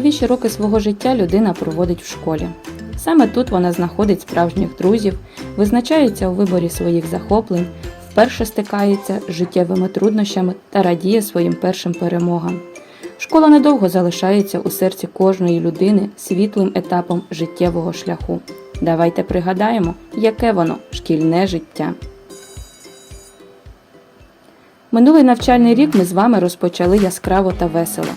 Найважливіші роки свого життя людина проводить в школі. Саме тут вона знаходить справжніх друзів, визначається у виборі своїх захоплень, вперше стикається з життєвими труднощами та радіє своїм першим перемогам. Школа недовго залишається у серці кожної людини світлим етапом життєвого шляху. Давайте пригадаємо, яке воно шкільне життя. Минулий навчальний рік ми з вами розпочали яскраво та весело.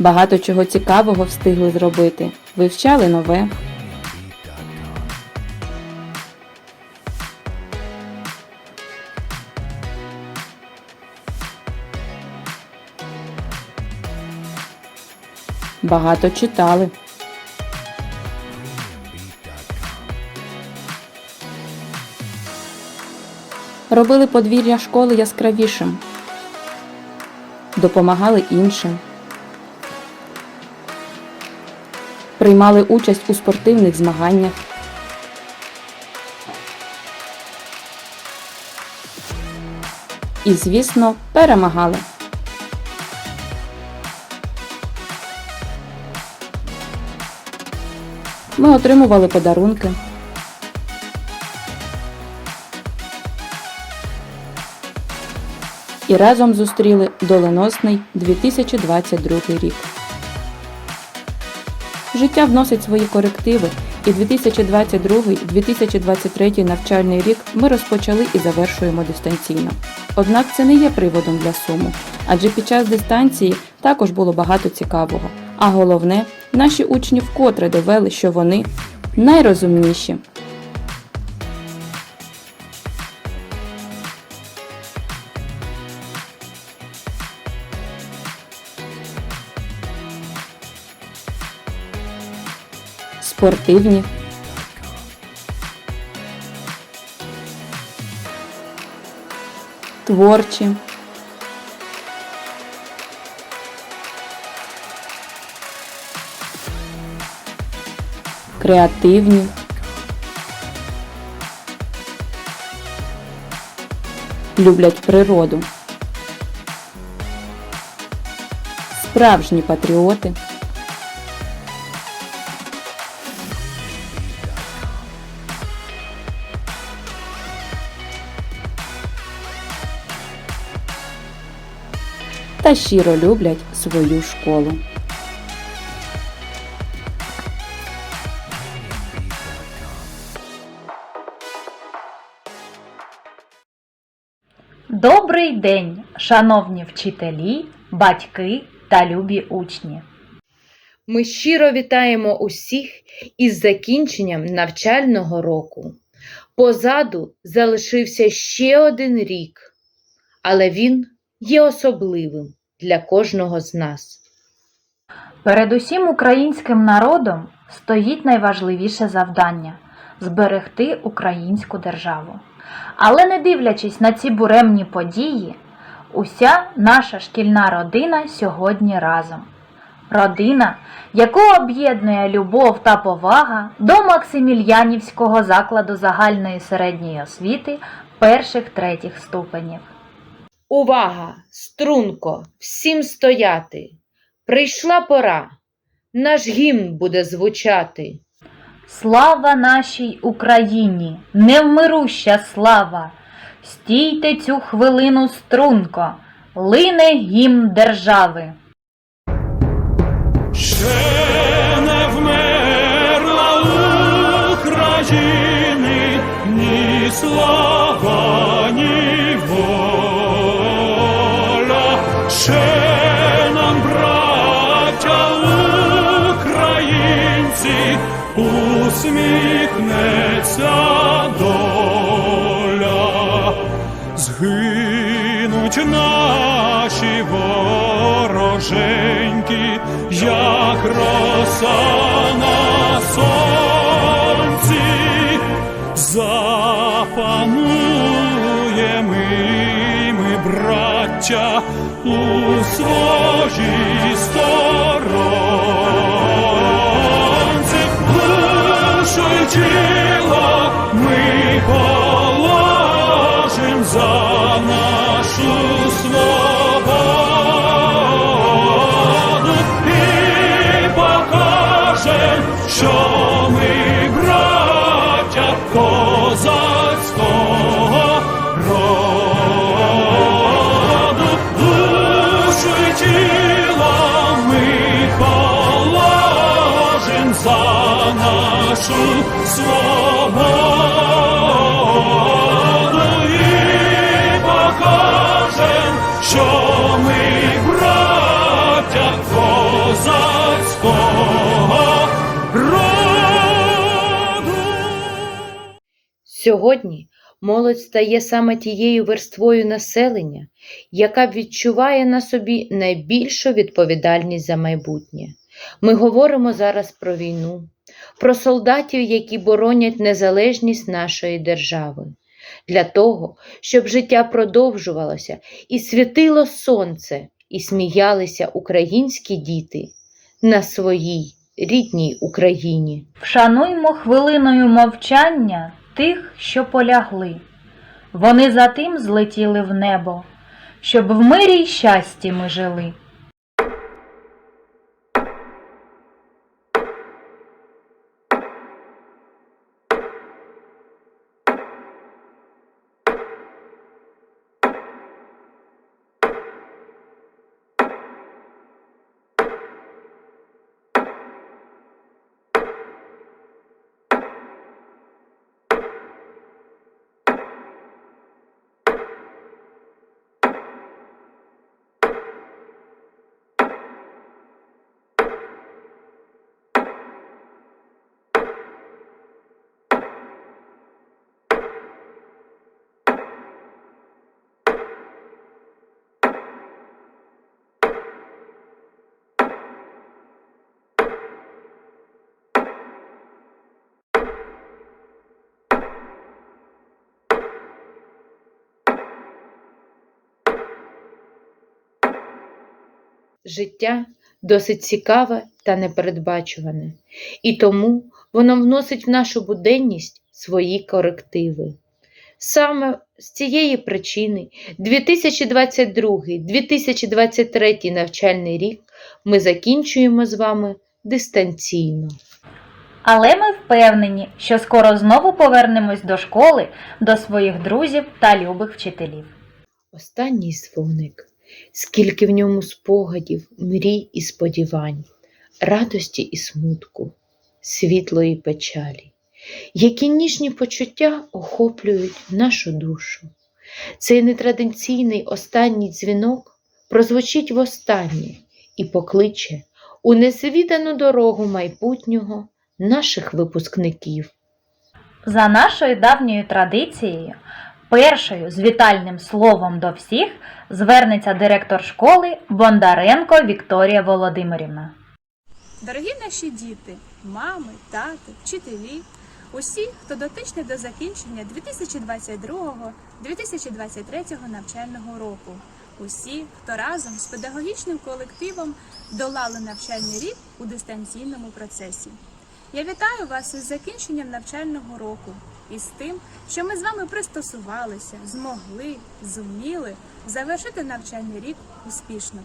Багато чого цікавого встигли зробити, вивчали нове. Багато читали. Робили подвір'я школи яскравішим, допомагали іншим. Приймали участь у спортивних змаганнях. І, звісно, перемагали. Ми отримували подарунки. І разом зустріли доленосний 2022 рік. Життя вносить свої корективи, і 2022-2023 навчальний рік ми розпочали і завершуємо дистанційно. Однак це не є приводом для суму, адже під час дистанції також було багато цікавого. А головне, наші учні вкотре довели, що вони найрозумніші. Спортивні. Творчі. Креативні. Люблять природу. Справжні патріоти. Та щиро люблять свою школу. Добрий день, шановні вчителі, батьки та любі учні. Ми щиро вітаємо усіх із закінченням навчального року. Позаду залишився ще один рік, але він є особливим для кожного з нас. Перед усім українським народом стоїть найважливіше завдання зберегти українську державу. Але не дивлячись на ці буремні події, уся наша шкільна родина сьогодні разом. Родина, яку об'єднує любов та повага до Максимільянівського закладу загальної середньої освіти перших третіх ступенів. Увага! Струнко! Всім стояти! Прийшла пора! Наш гімн буде звучати. Слава нашій Україні, невмируща слава! Стійте цю хвилину струнко, лине гімн держави. Ще не вмерла України ні слава, браття українці, усміхнеться доля. Згинуть наші вороженьки, як роса на сонці, запануємо браття, у своїй сторонці, душу нашу свободу і покажем, що ми браття козацького роду. Сьогодні молодь стає саме тією верствою населення, яка відчуває на собі найбільшу відповідальність за майбутнє. Ми говоримо зараз про війну, про солдатів, які боронять незалежність нашої держави, для того, щоб життя продовжувалося і світило сонце, і сміялися українські діти на своїй рідній Україні. Вшануймо хвилиною мовчання тих, що полягли. Вони за тим злетіли в небо, щоб в мирі й щасті ми жили. Життя досить цікаве та непередбачуване, і тому воно вносить в нашу буденність свої корективи. Саме з цієї причини 2022-2023 навчальний рік ми закінчуємо з вами дистанційно. Але ми впевнені, що скоро знову повернемось до школи, до своїх друзів та любих вчителів. Останній дзвоник, скільки в ньому спогадів, мрій і сподівань, радості і смутку, світлої печалі, які ніжні почуття охоплюють нашу душу. Цей нетрадиційний останній дзвінок прозвучить востаннє і покличе у несвітану дорогу майбутнього наших випускників. За нашою давньою традицією, першою з вітальним словом до всіх звернеться директор школи Бондаренко Вікторія Володимирівна. Дорогі наші діти, мами, тати, вчителі, усі, хто дотичний до закінчення 2022-2023 навчального року, усі, хто разом з педагогічним колективом долали навчальний рік у дистанційному процесі. Я вітаю вас із закінченням навчального року і з тим, що ми з вами пристосувалися, змогли, зуміли завершити навчальний рік успішно.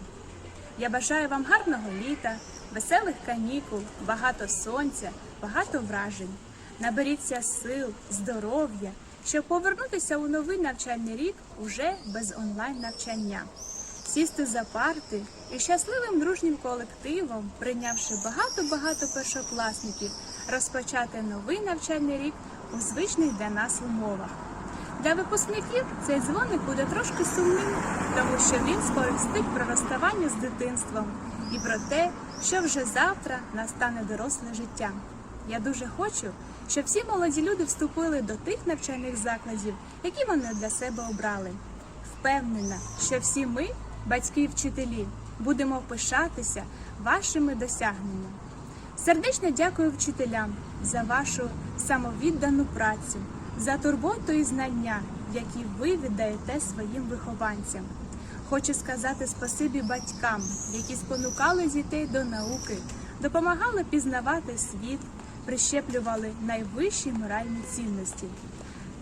Я бажаю вам гарного літа, веселих канікул, багато сонця, багато вражень. Наберіться сил, здоров'я, щоб повернутися у новий навчальний рік уже без онлайн навчання. Сісти за парти і щасливим дружнім колективом, прийнявши багато-багато першокласників, розпочати новий навчальний рік у звичних для нас умовах. Для випускників цей дзвоник буде трошки сумним, тому що він сповістить про розставання з дитинством і про те, що вже завтра настане доросле життя. Я дуже хочу, щоб всі молоді люди вступили до тих навчальних закладів, які вони для себе обрали. Впевнена, що всі ми, батьки і вчителі, будемо пишатися вашими досягненнями. Сердечно дякую вчителям за вашу самовіддану працю, за турботу і знання, які ви віддаєте своїм вихованцям. Хочу сказати спасибі батькам, які спонукали дітей до науки, допомагали пізнавати світ, прищеплювали найвищі моральні цінності.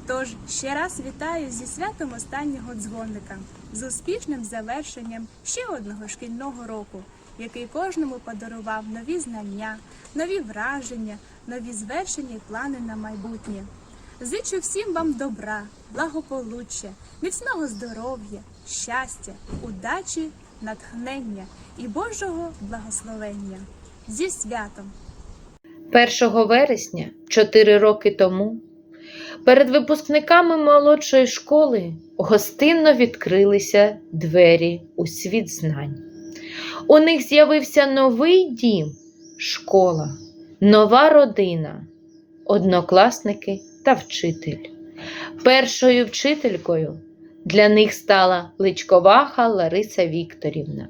Тож ще раз вітаю зі святом останнього дзвоника, з успішним завершенням ще одного шкільного року, який кожному подарував нові знання, нові враження, нові звершення і плани на майбутнє. Зичу всім вам добра, благополуччя, міцного здоров'я, щастя, удачі, натхнення і Божого благословення. Зі святом! 1 вересня, 4 роки тому, перед випускниками молодшої школи гостинно відкрилися двері у світ знань. У них з'явився новий дім, школа, нова родина, однокласники та вчитель. Першою вчителькою для них стала Личковаха Лариса Вікторівна.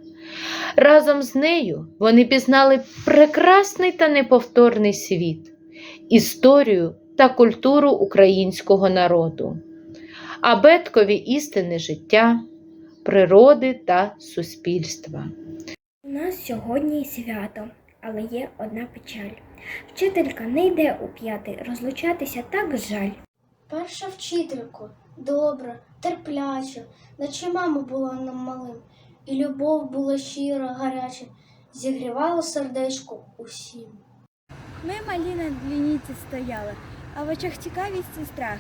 Разом з нею вони пізнали прекрасний та неповторний світ, історію та культуру українського народу, абеткові істини життя, природи та суспільства. У нас сьогодні свято, але є одна печаль. Вчителька не йде у п'ятий, розлучатися так жаль. Перша вчителько, добра, терпляча, наче мама була нам малим, і любов була щира, гаряча, зігрівала сердечко усім. Ми малі на лінійці стояли, а в очах цікавість і страх.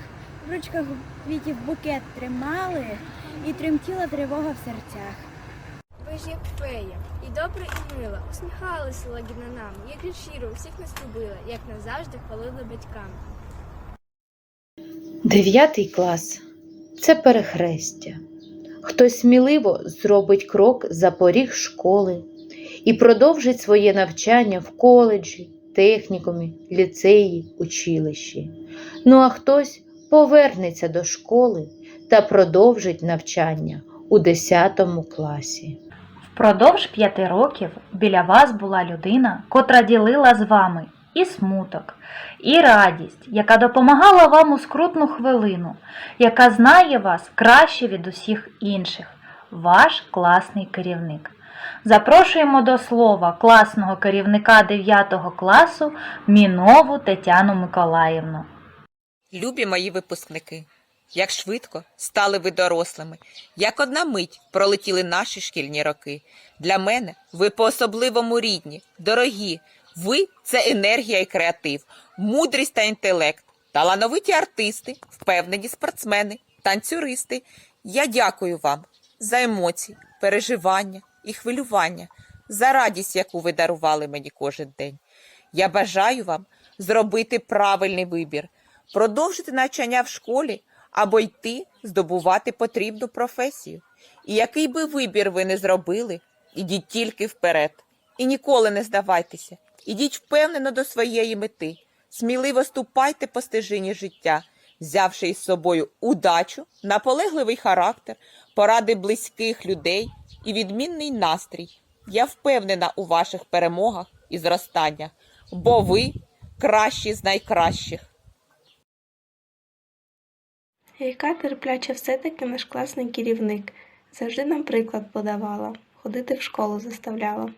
В ручках квітів букет тримали і тремтіла тривога в серцях. Ви ж як фея, і добра, і мила, усміхалися лагідно нам, як же щиро всіх нас любила, як назавжди хвалили батькам. Дев'ятий клас це перехрестя. Хтось сміливо зробить крок за поріг школи і продовжить своє навчання в коледжі, технікумі, ліцеї, училищі. Ну а хтось повернеться до школи та продовжить навчання у 10 класі. Впродовж п'яти років біля вас була людина, котра ділила з вами і смуток, і радість, яка допомагала вам у скрутну хвилину, яка знає вас краще від усіх інших, ваш класний керівник. Запрошуємо до слова класного керівника 9 класу Мінову Тетяну Миколаївну. Любі мої випускники, як швидко стали ви дорослими, як одна мить пролетіли наші шкільні роки. Для мене ви по-особливому рідні, дорогі. Ви це енергія і креатив, мудрість та інтелект, талановиті артисти, впевнені спортсмени, танцюристи. Я дякую вам за емоції, переживання і хвилювання, за радість, яку ви дарували мені кожен день. Я бажаю вам зробити правильний вибір, продовжити навчання в школі або йти здобувати потрібну професію. І який би вибір ви не зробили, ідіть тільки вперед. І ніколи не здавайтеся. Ідіть впевнено до своєї мети, сміливо ступайте по стежині життя, взявши із собою удачу, наполегливий характер, поради близьких людей і відмінний настрій. Я впевнена у ваших перемогах і зростаннях, бо ви кращі з найкращих. Яка терпляча все-таки наш класний керівник. Завжди нам приклад подавала, ходити в школу заставляла.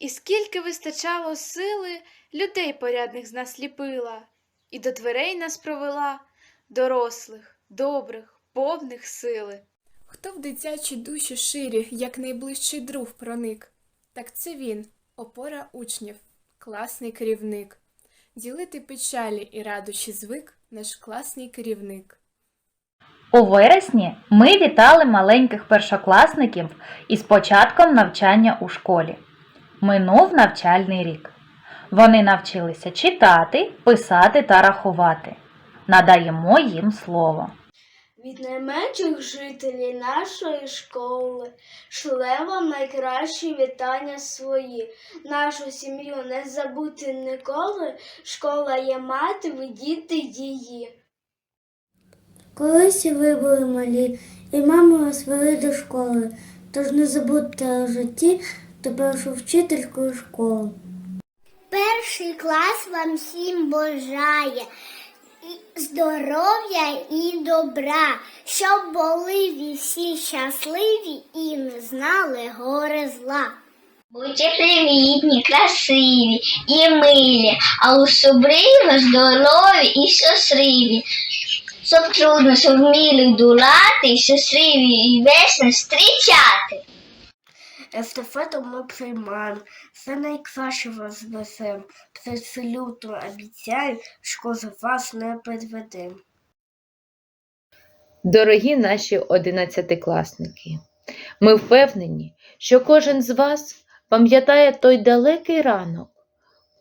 І скільки вистачало сили, людей порядних з нас ліпила, і до дверей нас провела, дорослих, добрих, повних сили. Хто в дитячі душі ширі, як найближчий друг проник? Так це він, опора учнів, класний керівник. Ділити печалі і радощі звик наш класний керівник. У вересні ми вітали маленьких першокласників із початком навчання у школі. Минув навчальний рік. Вони навчилися читати, писати та рахувати. Надаємо їм слово. Від найменших жителів нашої школи шле вам найкращі вітання свої. Нашу сім'ю не забути ніколи. Школа є мати, ви діти її. Колись ви були малі, і маму вас вели до школи, тож не забудьте у житті та першу вчительку школу. Перший клас вам всім бажає здоров'я і добра, щоб були ви всі щасливі і не знали горе зла. Будьте привітні, красиві і милі, а особливо здорові і щасливі. Щоб трудно вміли долати, щасливі і весно зустрічати. Естафету ми приймаємо, все найкраще вас несем. Абсолютно обіцяю, що за вас не підведем. Дорогі наші одинадцятикласники, ми впевнені, що кожен з вас пам'ятає той далекий ранок,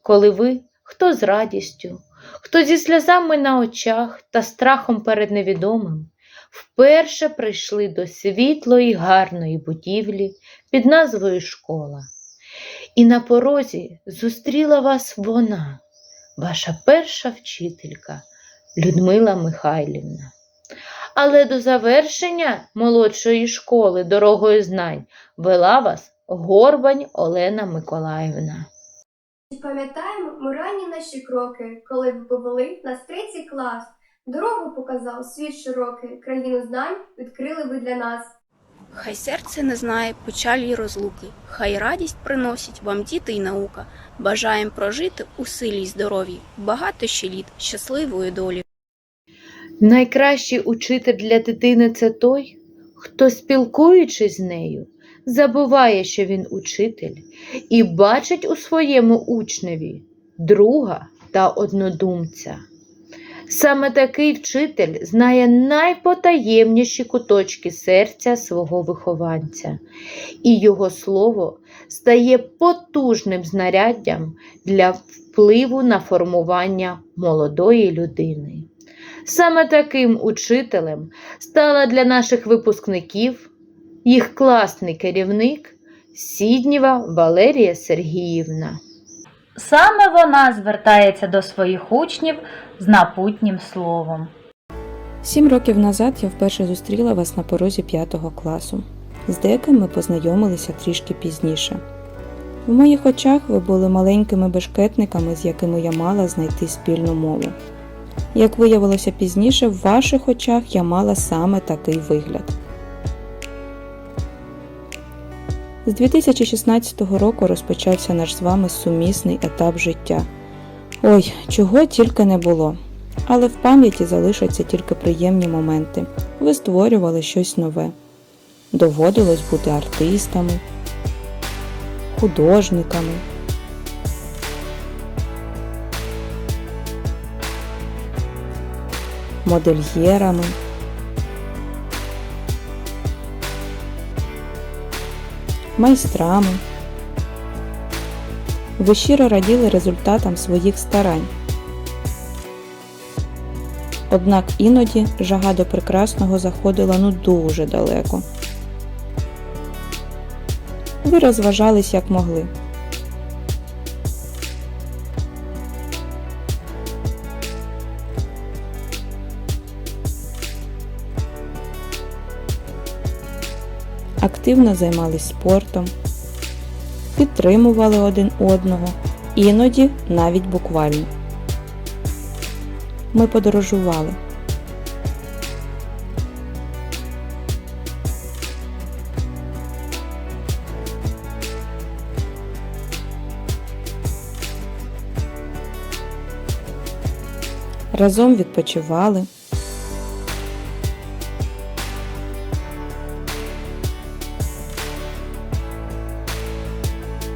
коли ви хто з радістю, хто зі сльозами на очах та страхом перед невідомим, вперше прийшли до світлої гарної будівлі під назвою школа. І на порозі зустріла вас вона, ваша перша вчителька Людмила Михайлівна. Але до завершення молодшої школи дорогою знань вела вас Горбань Олена Миколаївна. І пам'ятаємо ми ранні наші кроки, коли ви повели нас третій клас. Дорогу показав світ широкий, країну знань відкрили ви для нас. Хай серце не знає печалі й розлуки, хай радість приносять вам діти й наука. Бажаєм прожити у силі й здоров'ї, багато ще літ щасливої долі. Найкращий учитель для дитини це той, хто, спілкуючись з нею, забуває, що він учитель, і бачить у своєму учневі друга та однодумця. Саме такий вчитель знає найпотаємніші куточки серця свого вихованця, і його слово стає потужним знаряддям для впливу на формування молодої людини. Саме таким учителем стала для наших випускників їх класний керівник Сіднєва Валерія Сергіївна. Саме вона звертається до своїх учнів з напутнім словом. Сім років назад я вперше зустріла вас на порозі п'ятого класу. З деяким ми познайомилися трішки пізніше. В моїх очах ви були маленькими бешкетниками, з якими я мала знайти спільну мову. Як виявилося пізніше, в ваших очах я мала саме такий вигляд. З 2016 року розпочався наш з вами сумісний етап життя. Ой, чого тільки не було. Але в пам'яті залишаться тільки приємні моменти. Ви створювали щось нове. Доводилось бути артистами, художниками. Модельєрами. Майстрами. Ви щиро раділи результатам своїх старань. Однак іноді жага до прекрасного заходила ну дуже далеко. Ви розважались як могли. Активно займались спортом, підтримували один одного, іноді навіть буквально. Ми подорожували. Разом відпочивали.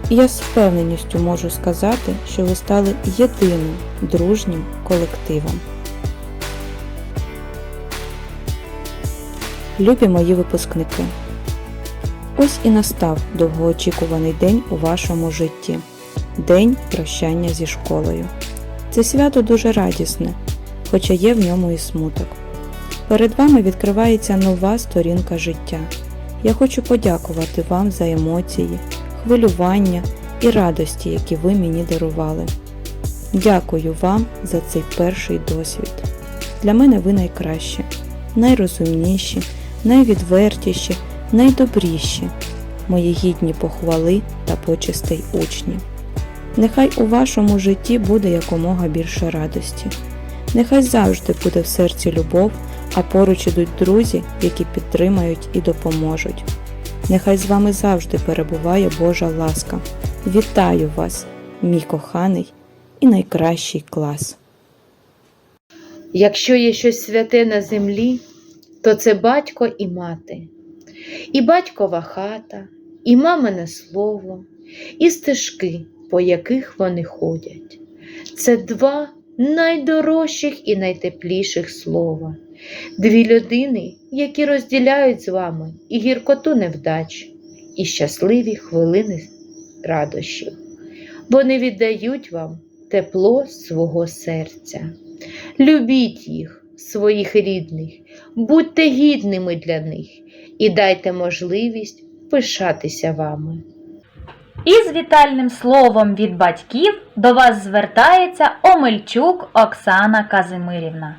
І я з впевненістю можу сказати, що ви стали єдиним дружнім колективом. Любі мої випускники. Ось і настав довгоочікуваний день у вашому житті День прощання зі школою. Це свято дуже радісне, хоча є в ньому і смуток. Перед вами відкривається нова сторінка життя. Я хочу подякувати вам за емоції, хвилювання і радості, які ви мені дарували. Дякую вам за цей перший досвід. Для мене ви найкращі, найрозумніші, найвідвертіші, найдобріші, мої гідні похвали та почестей учні. Нехай у вашому житті буде якомога більше радості. Нехай завжди буде в серці любов, а поруч ідуть друзі, які підтримають і допоможуть. Нехай з вами завжди перебуває Божа ласка. Вітаю вас, мій коханий і найкращий клас. Якщо є щось святе на землі, то це батько і мати, і батькова хата, і мамине слово, і стежки, по яких вони ходять. Це два найдорожчих і найтепліших слова, дві людини, які розділяють з вами і гіркоту невдач, і щасливі хвилини радощів. Вони віддають вам тепло свого серця. Любіть їх, своїх рідних, будьте гідними для них і дайте можливість пишатися вами. Із вітальним словом від батьків до вас звертається Омельчук Оксана Казимирівна.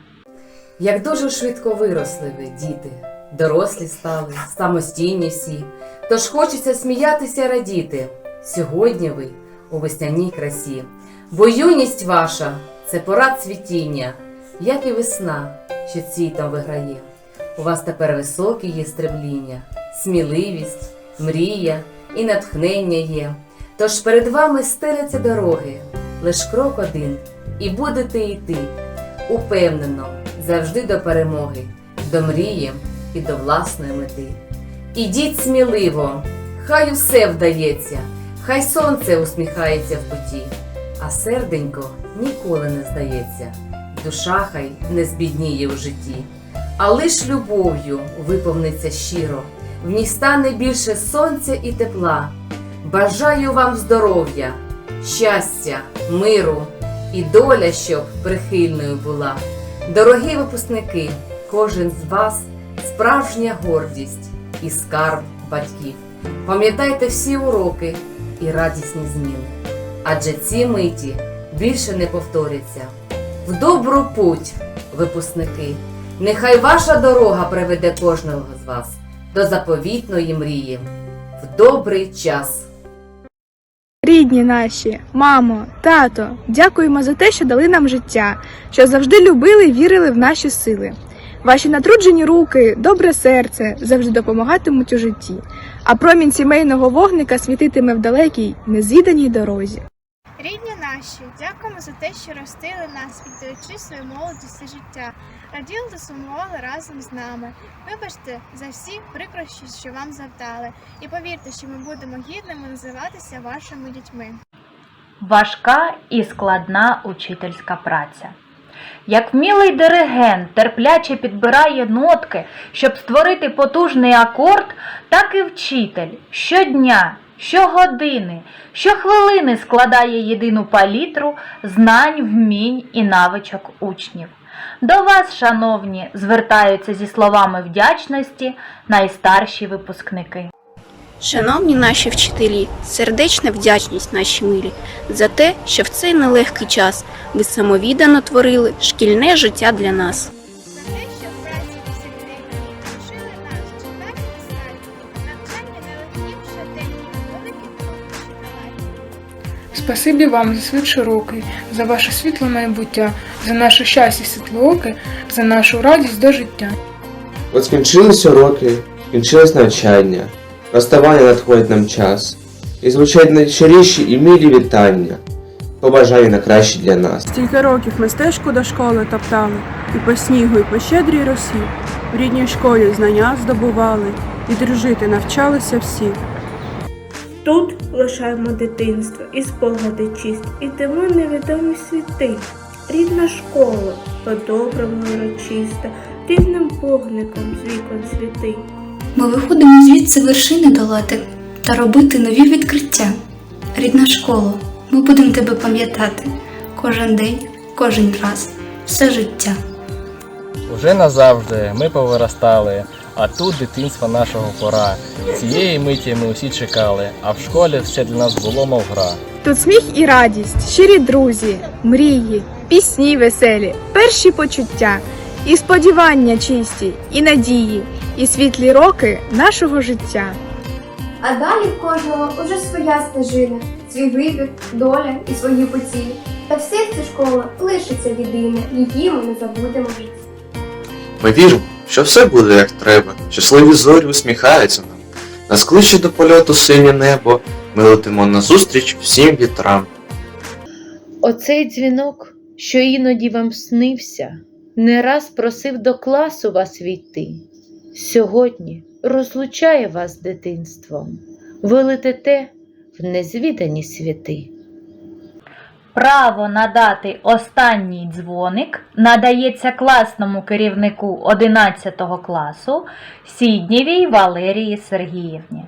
Як дуже швидко виросли ви, діти, дорослі стали, самостійні всі, тож хочеться сміятися радіти. Сьогодні ви у весняній красі, бо юність ваша це пора цвітіння, як і весна, що цвітом виграє. У вас тепер високі є стремління, сміливість, мрія і натхнення є. Тож перед вами стеляться дороги, лиш крок один, і будете йти упевнено, завжди до перемоги, до мрії і до власної мети. Ідіть сміливо, хай усе вдається, хай сонце усміхається в путі, а серденько ніколи не здається, душа хай не збідніє у житті, а лиш любов'ю виповниться щиро, в ній стане більше сонця і тепла. Бажаю вам здоров'я, щастя, миру і доля, щоб прихильною була. Дорогі випускники, кожен з вас справжня гордість і скарб батьків. Пам'ятайте всі уроки і радісні зміни, адже ці миті більше не повторяться. В добру путь, випускники, нехай ваша дорога приведе кожного з вас до заповітної мрії в добрий час. Рідні наші, мамо, тато, дякуємо за те, що дали нам життя, що завжди любили і вірили в наші сили. Ваші натруджені руки, добре серце завжди допомагатимуть у житті, а промінь сімейного вогника світитиме в далекій, незвіданій дорозі. Наші, дякуємо за те, що ростили нас, віддаючи свою молодість і життя. Раділи та сумували разом з нами. Вибачте за всі прикрощі, що вам завдали, і повірте, що ми будемо гідними називатися вашими дітьми. Важка і складна учительська праця. Як вмілий диригент терпляче підбирає нотки, щоб створити потужний акорд, так і вчитель щодня, щогодини, щохвилини складає єдину палітру знань, вмінь і навичок учнів. До вас, шановні, звертаються зі словами вдячності найстарші випускники. Шановні наші вчителі, сердечна вдячність наші милі за те, що в цей нелегкий час ви самовіддано творили шкільне життя для нас. Спасибі вам за світ широкий, за ваше світле майбуття, за наше щастя світлооке, за нашу радість до життя. От скінчилися роки, скінчилось навчання, розставання надходить нам час, і звучать найщиріші і милі вітання, побажання на краще для нас. Стільки років ми стежку до школи топтали, і по снігу, і по щедрій росі. В рідній школі знання здобували, і дружити навчалися всі. Тут лишаємо дитинство і спогади чисті, ідемо невідомі світи. Рідна школа, по-доброму урочиста, рідним вогником з вікон світи. Ми виходимо звідси вершини долати та робити нові відкриття. Рідна школа, ми будемо тебе пам'ятати кожен день, кожен раз, все життя. Уже назавжди ми повиростали, а тут дитинство нашого пора. Цієї миті ми усі чекали, а в школі ще для нас було мов гра. Тут сміх і радість, щирі друзі, мрії, пісні веселі, перші почуття, і сподівання чисті, і надії, і світлі роки нашого життя. А далі в кожного уже своя стежина, свій вибір, доля і свої поцілі. Та в серці школи лишиться єдине, її ми не забудемо в житті. Ми віримо, що все буде як треба, щасливі зорі усміхаються нам. Нас кличе до польоту синє небо, ми летимо назустріч всім вітрам. Оцей дзвінок, що іноді вам снився, не раз просив до класу вас війти. Сьогодні розлучає вас з дитинством. Ви летите в незвідані світи. Право надати останній дзвоник надається класному керівнику 11 класу Сіднєвій Валерії Сергіївні.